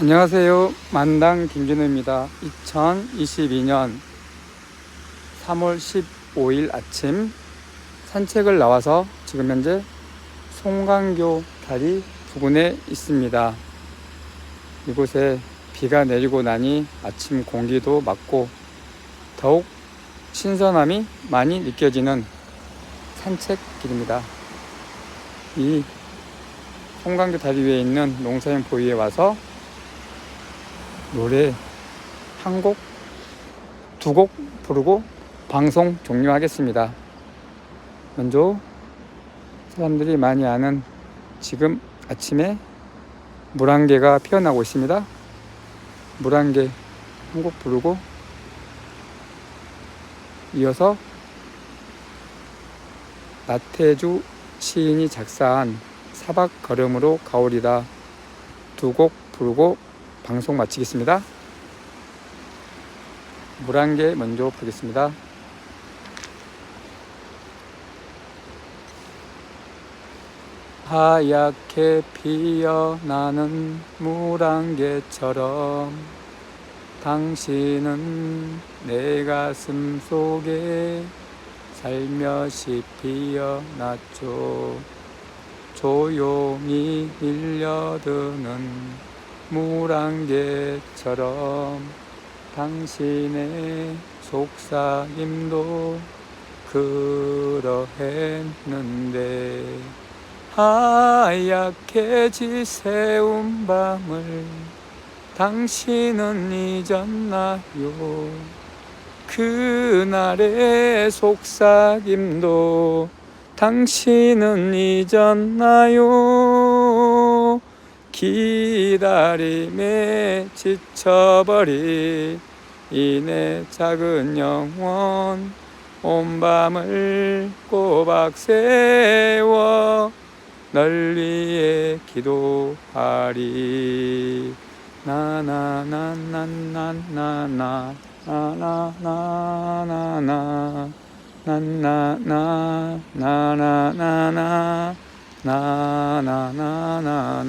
안녕하세요. 만당 김진우입니다. 2022년 3월 15일 아침 산책을 나와서 지금 현재 송강교 다리 부근에 있습니다. 이곳에 비가 내리고 나니 아침 공기도 맑고 더욱 신선함이 많이 느껴지는 산책길입니다. 이 송강교 다리 위에 있는 농사인 보위에 와서 노래 한 곡, 두 곡 부르고 방송 종료하겠습니다. 먼저 사람들이 많이 아는 지금 아침에 물안개가 피어나고 있습니다. 물안개 한 곡 부르고 이어서 나태주 시인이 작사한 사박 걸음으로 가오리다 두 곡 부르고 방송 마치겠습니다. 물안개 먼저 부르겠습니다. 하얗게 피어나는 물안개처럼 당신은 내 가슴 속에 살며시 피어났죠. 조용히 밀려드는 물안개처럼 당신의 속삭임도 그러했는데 하얗게 지새운 밤을 당신은 잊었나요? 그날의 속삭임도 당신은 잊었나요? 기다림에 지쳐버린 이내 작은 영혼 온 밤을 꼬박 세워 널 위해 기도하리 나나나나나나나 나나나나나 나나나 나나나 나 나나나나나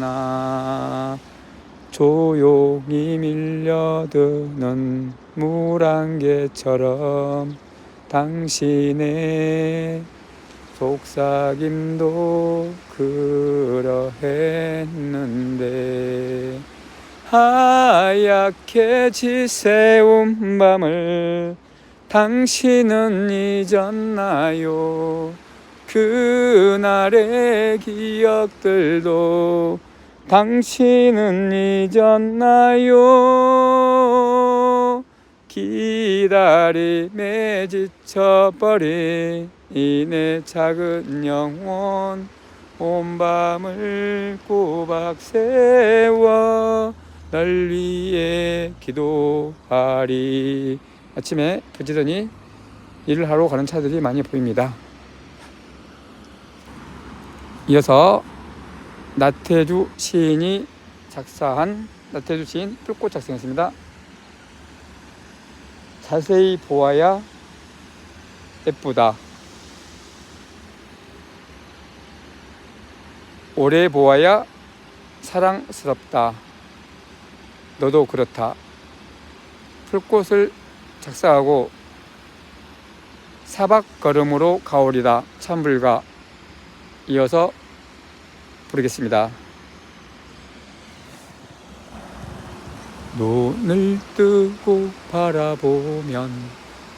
조용히 밀려드는 물안개처럼 당신의 속삭임도 그러했는데 하얗게 지새운 밤을 당신은 잊었나요? 그날의 기억들도 당신은 잊었나요? 기다림에 지쳐버린 이내 작은 영혼 온 밤을 꼬박 세워 널 위해 기도하리 아침에 부지런히 일을 하러 가는 차들이 많이 보입니다. 이어서 나태주 시인이 작사한 나태주 시인 뿔꽃 작성했습니다. 자세히 보아야 예쁘다. 오래 보아야 사랑스럽다. 너도 그렇다. 풀꽃을 작사하고 사박 걸음으로 가오리다. 찬불가 이어서 부르겠습니다. 눈을 뜨고 바라보면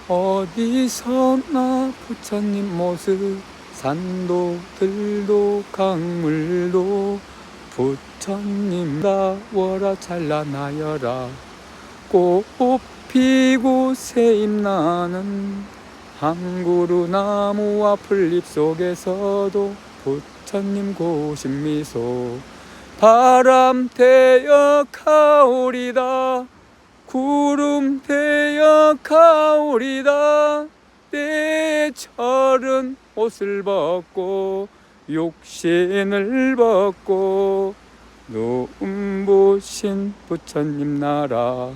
어디서나 부처님 모습 산도 들도 강물도 부처님 나워라 찬란하여라 꽃 피고 새잎 나는 한 그루 나무와 풀잎 속에서도 부처님 고신 미소. 바람 되어 가오리다. 구름 되어 가오리다. 내 철은 옷을 벗고 욕신을 벗고 눈부신 부처님 나라.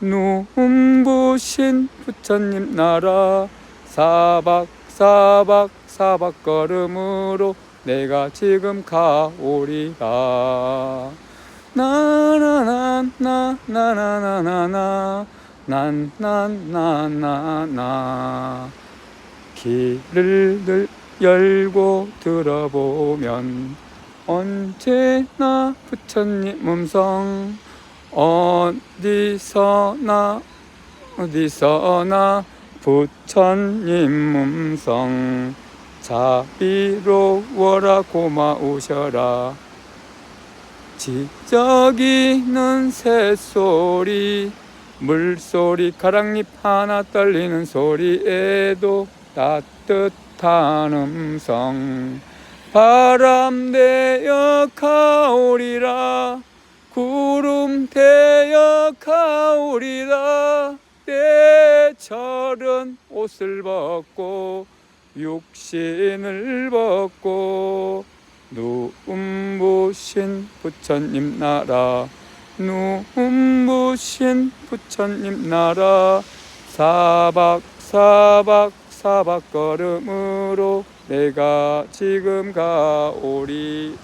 눈부신 부처님 나라. 사박 사박 사박 걸음으로 내가 지금 가오리다 나나난 나나나나나나 난난나나나. 길을 늘 열고 들어보면 언제나 부처님 음성 어디서나 어디서나 부처님 음성 자비로워라 고마우셔라. 지저귀는 새소리 물소리 가랑잎 하나 떨리는 소리에도 따뜻한 음성. 바람 되어 가오리라 구름 되어 가오리라. 때철은 옷을 벗고 육신을 벗고 눈부신 부처님 나라. 눈부신 부처님 나라. 사박 사박 사박 걸음으로 내가 지금 가오리라.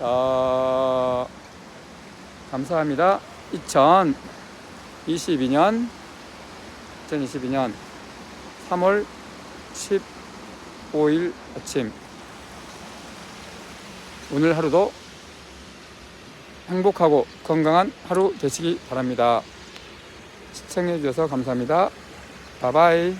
감사합니다. 2022년 2022년 3월 15일 아침 오늘 하루도 행복하고 건강한 하루 되시기 바랍니다. 시청해 주셔서 감사합니다. 바바이.